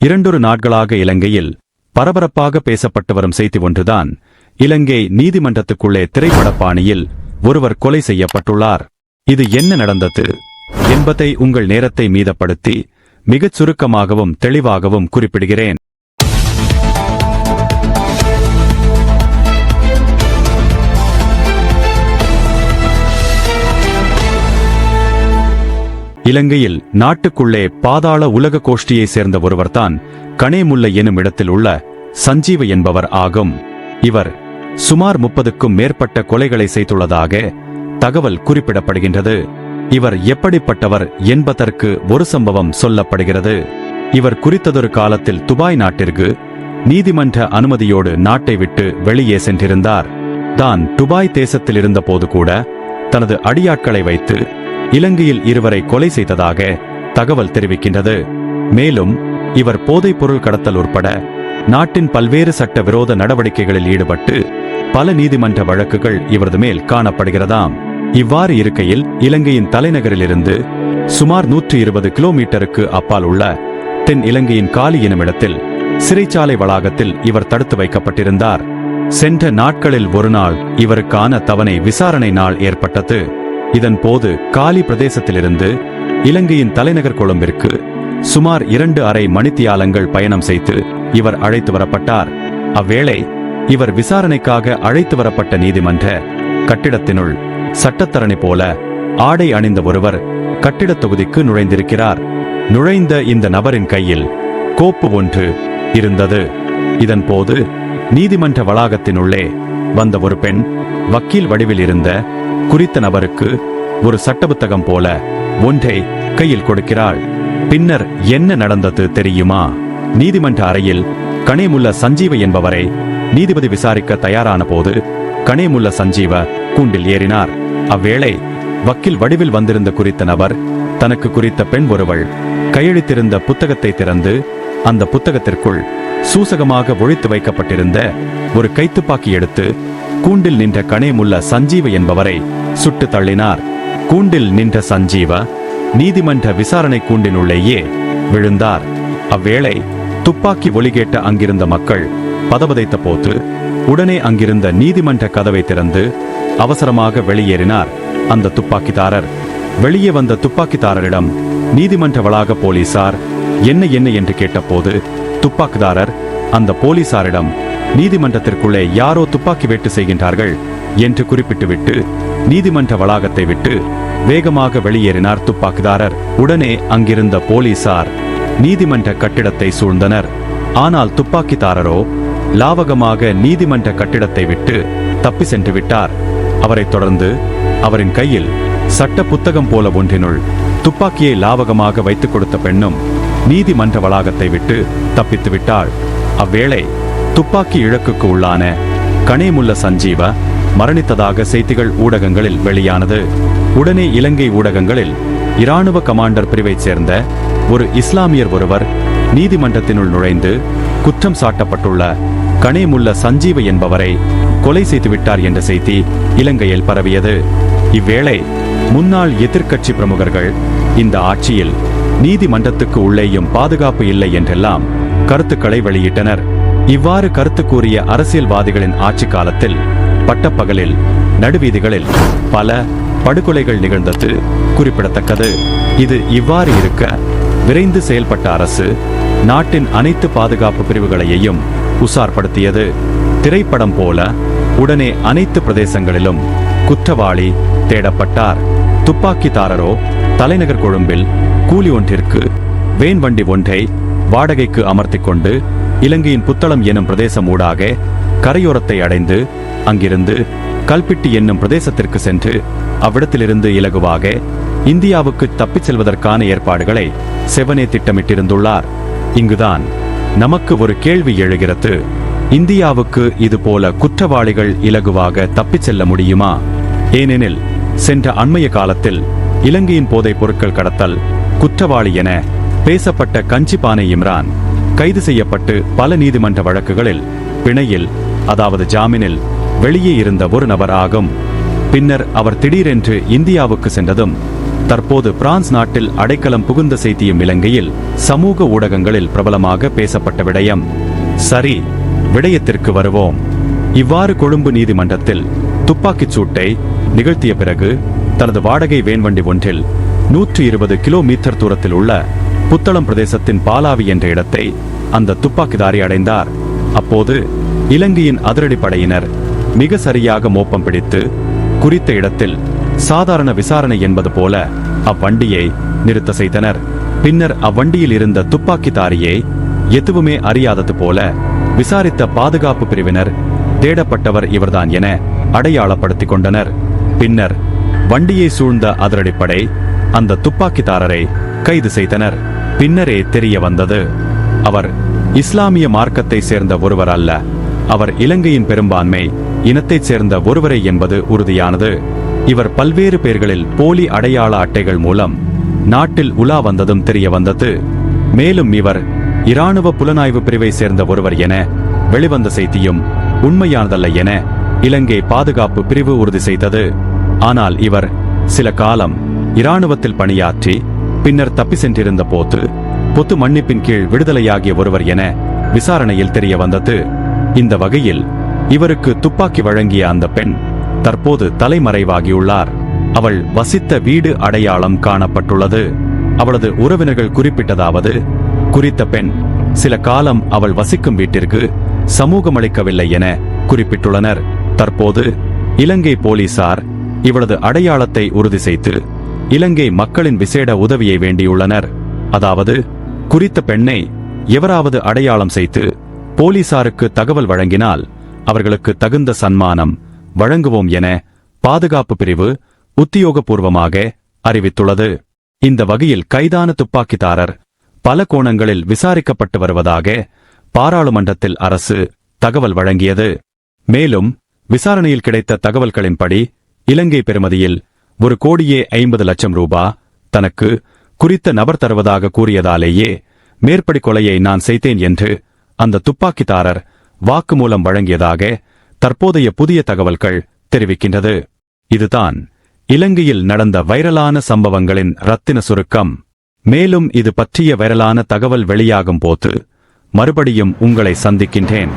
இரண்டொரு நாட்களாக இலங்கையில் பரபரப்பாக பேசப்பட்டு வரும் செய்தி ஒன்றுதான் இலங்கை நீதிமன்றத்துக்குள்ளே திரைப்பட பாணியில் ஒருவர் கொலை செய்யப்பட்டுள்ளார். இது என்ன நடந்தது என்பதை உங்கள் நேரத்தை மீதப்படுத்தி மிகச் சுருக்கமாகவும் தெளிவாகவும் குறிப்பிடுகிறேன். இலங்கையில் நாட்டுக்குள்ளே பாதாள உலக கோஷ்டியை சேர்ந்த ஒருவர்தான் கணேமுல்லை எனும் இடத்தில் உள்ள சஞ்சீவ என்பவர் ஆகும். இவர் சுமார் முப்பதுக்கும் மேற்பட்ட கொலைகளை செய்துள்ளதாக தகவல் குறிப்பிடப்படுகின்றது. இவர் எப்படிப்பட்டவர் என்பதற்கு ஒரு சம்பவம் சொல்லப்படுகிறது. இவர் குறித்ததொரு காலத்தில் துபாய் நாட்டிற்கு நீதிமன்ற அனுமதியோடு நாட்டை விட்டு வெளியே சென்றிருந்தார். தான் துபாய் தேசத்தில் இருந்தபோது கூட தனது அடியாட்களை வைத்து இலங்கையில் இருவரை கொலை செய்ததாக தகவல் தெரிவிக்கின்றது. மேலும் இவர் போதைப் பொருள் கடத்தல் உட்பட நாட்டின் பல்வேறு சட்ட விரோத நடவடிக்கைகளில் ஈடுபட்டு பல நீதிமன்ற வழக்குகள் இவரது மேல் காணப்படுகிறதாம். இவ்வாறு இருக்கையில் இலங்கையின் தலைநகரிலிருந்து சுமார் நூற்றி இருபது கிலோமீட்டருக்கு அப்பால் உள்ள தென் இலங்கையின் காலி எனுமிடத்தில் சிறைச்சாலை வளாகத்தில் இவர் தடுத்து வைக்கப்பட்டிருந்தார். சென்ற நாட்களில் ஒரு நாள் இவருக்கான தவணை விசாரணை நாள் ஏற்பட்டது. இதன் போது காலி பிரதேசத்திலிருந்து இலங்கையின் தலைநகர் கொழும்பிற்கு சுமார் இரண்டு அரை மணித்தியாலங்கள் பயணம் செய்து இவர் அழைத்து வரப்பட்டார். அவ்வேளை இவர் விசாரணைக்காக அழைத்து வரப்பட்ட நீதிமன்ற கட்டிடத்தினுள் சட்டத்தரணி போல ஆடை அணிந்த ஒருவர் கட்டிடத் தொகுதிக்கு நுழைந்திருக்கிறார். நுழைந்த இந்த நபரின் கையில் கோப்பு ஒன்று இருந்தது. இதன் போது நீதிமன்ற வளாகத்தினுள்ளே வந்த ஒரு பெண் வக்கீல் வடிவில் இருந்த குறித்த நபருக்கு ஒரு சட்ட புத்தகம் போல ஒன்றை கையில் கொடுக்கிறாள். பின்னர் என்ன நடந்தது தெரியுமா? நீதிமன்ற அறையில் கணேமுல்ல சஞ்சீவ என்பவரை நீதிபதி விசாரிக்க தயாரான போது கணேமுல்ல சஞ்சீவ கூண்டில் ஏறினார். அவ்வேளை வக்கீல் வடிவில் வந்திருந்த குறித்த நபர் தனக்கு குறித்த பெண் ஒருவள் கையெழுத்திருந்த புத்தகத்தை திறந்து அந்த புத்தகத்திற்குள் சூசகமாக ஒழித்து வைக்கப்பட்டிருந்த ஒரு கைத்துப்பாக்கி எடுத்து கூண்டில் நின்ற கணேமுள்ள சஞ்சீவ என்பவரை சுட்டு தள்ளினார். கூண்டில் நின்ற சஞ்சீவ நீதிமன்ற விசாரணை கூண்டினுள்ளேயே விழுந்தார். அவ்வேளை துப்பாக்கி ஒலி கேட்ட அங்கிருந்த மக்கள் பதபதைத்த போது உடனே அங்கிருந்த நீதிமன்ற கதவை திறந்து அவசரமாக வெளியேறினார் அந்த துப்பாக்கிதாரர். வெளியே வந்த துப்பாக்கிதாரரிடம் நீதிமன்ற வளாக போலீசார் என்ன என்ன? என்று கேட்டபோது துப்பாக்கிதாரர் அந்த போலீசாரிடம் நீதிமன்றத்திற்குள்ளே யாரோ துப்பாக்கி வேட்டு செய்கின்றார்கள் என்று குறிப்பிட்டுவிட்டு நீதிமன்ற வளாகத்தை விட்டு வேகமாக வெளியேறினார் துப்பாக்கிதாரர். உடனே அங்கிருந்த போலீசார் நீதிமன்ற கட்டிடத்தை சூழ்ந்தனர். ஆனால் துப்பாக்கிதாரரோ லாவகமாக நீதிமன்ற கட்டிடத்தை விட்டு தப்பி சென்று விட்டார். அவரைத் தொடர்ந்து அவரின் கையில் சட்ட புத்தகம் போல ஒன்றினுள் துப்பாக்கியை லாவகமாக வைத்துக் கொடுத்த பெண்ணும் நீதிமன்ற வளாகத்தை விட்டு தப்பித்து விட்டாள். அவ்வேளை துப்பாக்கி இழக்குக்கு உள்ளான கணேமுல்ல சஞ்சீவ மரணித்ததாக செய்திகள் ஊடகங்களில் வெளியானது. உடனே இலங்கை ஊடகங்களில் இராணுவ கமாண்டர் பிரிவைச் சேர்ந்த ஒரு இஸ்லாமியர் ஒருவர் நீதிமன்றத்தினுள் நுழைந்து குற்றம் சாட்டப்பட்டுள்ள கனேமுல்ல சஞ்சீவ என்பவரை கொலை செய்துவிட்டார் என்ற செய்தி இலங்கையில் பரவியது. இவ்வேளை முன்னாள் எதிர்க்கட்சி பிரமுகர்கள் இந்த ஆட்சியில் நீதிமன்றத்துக்கு உள்ளேயும் பாதுகாப்பு இல்லை என்றெல்லாம் கருத்துக்களை வெளியிட்டனர். இவ்வாறு கருத்து கூறிய அரசியல்வாதிகளின் ஆட்சி காலத்தில் பட்டப்பகலில் நடுவீதிகளில் பல படுகொலைகள் நிகழ்ந்தது குறிப்பிடத்தக்கது. இது இவ்வாறு இருக்க விரைந்து செயல்பட்ட அரசு நாட்டின் அனைத்து பாதுகாப்பு பிரிவுகளையும் உசார்படுத்தியது திரைப்படம் போல உடனே அனைத்து பிரதேசங்களிலும் குற்றவாளி தேடப்பட்டார். துப்பாக்கிதாரரோ தலைநகர் கொழும்பில் கூலி ஒன்றிற்கு வேன் வண்டி ஒன்றை வாடகைக்கு அமர்த்திக் கொண்டு இலங்கையின் புத்தளம் எனும் பிரதேசம் ஊடாக கரையோரத்தை அடைந்து அங்கிருந்து கல்பிட்டி என்னும் பிரதேசத்திற்கு சென்று அவ்விடத்திலிருந்து இலகுவாக இந்தியாவுக்கு தப்பிச் செல்வதற்கான ஏற்பாடுகளை செவனே திட்டமிட்டிருந்துள்ளார். இங்குதான் நமக்கு ஒரு கேள்வி எழுகிறது. இந்தியாவுக்கு இதுபோல குற்றவாளிகள் இலகுவாக தப்பிச் செல்ல முடியுமா? ஏனெனில் சென்ற அண்மைய காலத்தில் இலங்கையின் போதைப் பொருட்கள் கடத்தல் குற்றவாளி என பேசப்பட்ட கஞ்சிபானை இம்ரான் கைது செய்யப்பட்டு பல நீதிமன்ற வழக்குகளில் பிணையில் அதாவது ஜாமீனில் வெளியே இருந்த ஒரு நபர் ஆகும். பின்னர் அவர் திடீரென்று இந்தியாவுக்கு சென்றதும் தற்போது பிரான்ஸ் நாட்டில் அடைக்கலம் புகுந்த செய்தியும் இலங்கையில் சமூக ஊடகங்களில் பிரபலமாக பேசப்பட்ட விடயம். சரி விடயத்திற்கு வருவோம். இவ்வாறு கொழும்பு நீதிமன்றத்தில் துப்பாக்கிச் சூட்டை நிகழ்த்திய பிறகு தனது வாடகை வேன்வண்டி ஒன்றில் நூற்று இருபது கிலோமீட்டர் தூரத்தில் உள்ள புத்தளம் பிரதேசத்தின் பாலாவி என்ற இடத்தை அந்த துப்பாக்கிதாரி அடைந்தார். அப்போது இலங்கையின் அதிரடிப்படையினர் மிக சரியாக மோப்பம் பிடித்து குறித்த இடத்தில் சாதாரண விசாரணை என்பது போல அவ்வண்டியை நிறுத்த செய்தனர். பின்னர் அவ்வண்டியில் இருந்த துப்பாக்கிதாரியை எதுவுமே அறியாதது போல விசாரித்த பாதுகாப்பு பிரிவினர் தேடப்பட்டவர் இவர்தான் என அடையாளப்படுத்திக் கொண்டனர். பின்னர் வண்டியை சூழ்ந்த அதிரடிப்படை அந்த துப்பாக்கிதாரரை கைது செய்தனர். பின்னரே தெரிய வந்தது. அவர் இஸ்லாமிய மார்க்கத்தை சேர்ந்த ஒருவர் அல்ல. அவர் இலங்கையின் பெரும்பான்மை இனத்தைச் சேர்ந்த ஒருவரை என்பது உறுதியானது. இவர் பல்வேறு பேர்களில் போலி அடையாள அட்டைகள் மூலம் நாட்டில் உலா வந்ததும் தெரிய வந்தது. மேலும் இவர் இராணுவ புலனாய்வு பிரிவை சேர்ந்த ஒருவர் என வெளிவந்த செய்தியும் உண்மையானதல்ல என இலங்கை பாதுகாப்பு பிரிவு உறுதி செய்தது. ஆனால் இவர் சில காலம் இராணுவத்தில் பணியாற்றி பின்னர் தப்பி சென்றிருந்த போது பொத்து மன்னிப்பின் கீழ் விடுதலையாகிய ஒருவர் என விசாரணையில் தெரிய வந்தது. இந்த வகையில் இவருக்கு துப்பாக்கி வழங்கிய அந்த பெண் தற்போது தலைமறைவாகியுள்ளார். அவள் வசித்த வீடு அடையாளம் காணப்பட்டுள்ளது. அவளது உறவினர்கள் குறிப்பிட்டதாவது குறித்த பெண் சில காலம் அவள் வசிக்கும் வீட்டிற்கு சமூகமளிக்கவில்லை என குறிப்பிட்டுள்ளனர். தற்போது இலங்கை போலீசார் இவளது அடையாளத்தை உறுதி செய்து இலங்கை மக்களின் விசேட உதவியை வேண்டியுள்ளனர். அதாவது குறித்த பெண்ணை எவராவது அடையாளம் செய்து போலீசாருக்கு தகவல் வழங்கினால் அவர்களுக்கு தகுந்த சன்மானம் வழங்குவோம் என பாதுகாப்பு பிரிவு உத்தியோகபூர்வமாக அறிவித்துள்ளது. இந்த வகையில் கைதான துப்பாக்கிதாரர் பல கோணங்களில் விசாரிக்கப்பட்டு வருவதாக பாராளுமன்றத்தில் அரசு தகவல் வழங்கியது. மேலும் விசாரணையில் கிடைத்த தகவல்களின்படி இலங்கை பெறுமதியில் ஒரு கோடியே ஐம்பது லட்சம் ரூபா தனக்கு குறித்த நபர் தருவதாக கூறியதாலேயே மேற்படி கொலையை நான் செய்தேன் என்று அந்த துப்பாக்கிதாரர் வாக்குமூலம் வழங்கியதாக தற்போதைய புதிய தகவல்கள் தெரிவிக்கின்றது. இதுதான் இலங்கையில் நடந்த வைரலான சம்பவங்களின் ரத்தின சுருக்கம். மேலும் இது பற்றிய வைரலான தகவல் வெளியாகும் போது மறுபடியும் உங்களை சந்திக்கின்றேன்.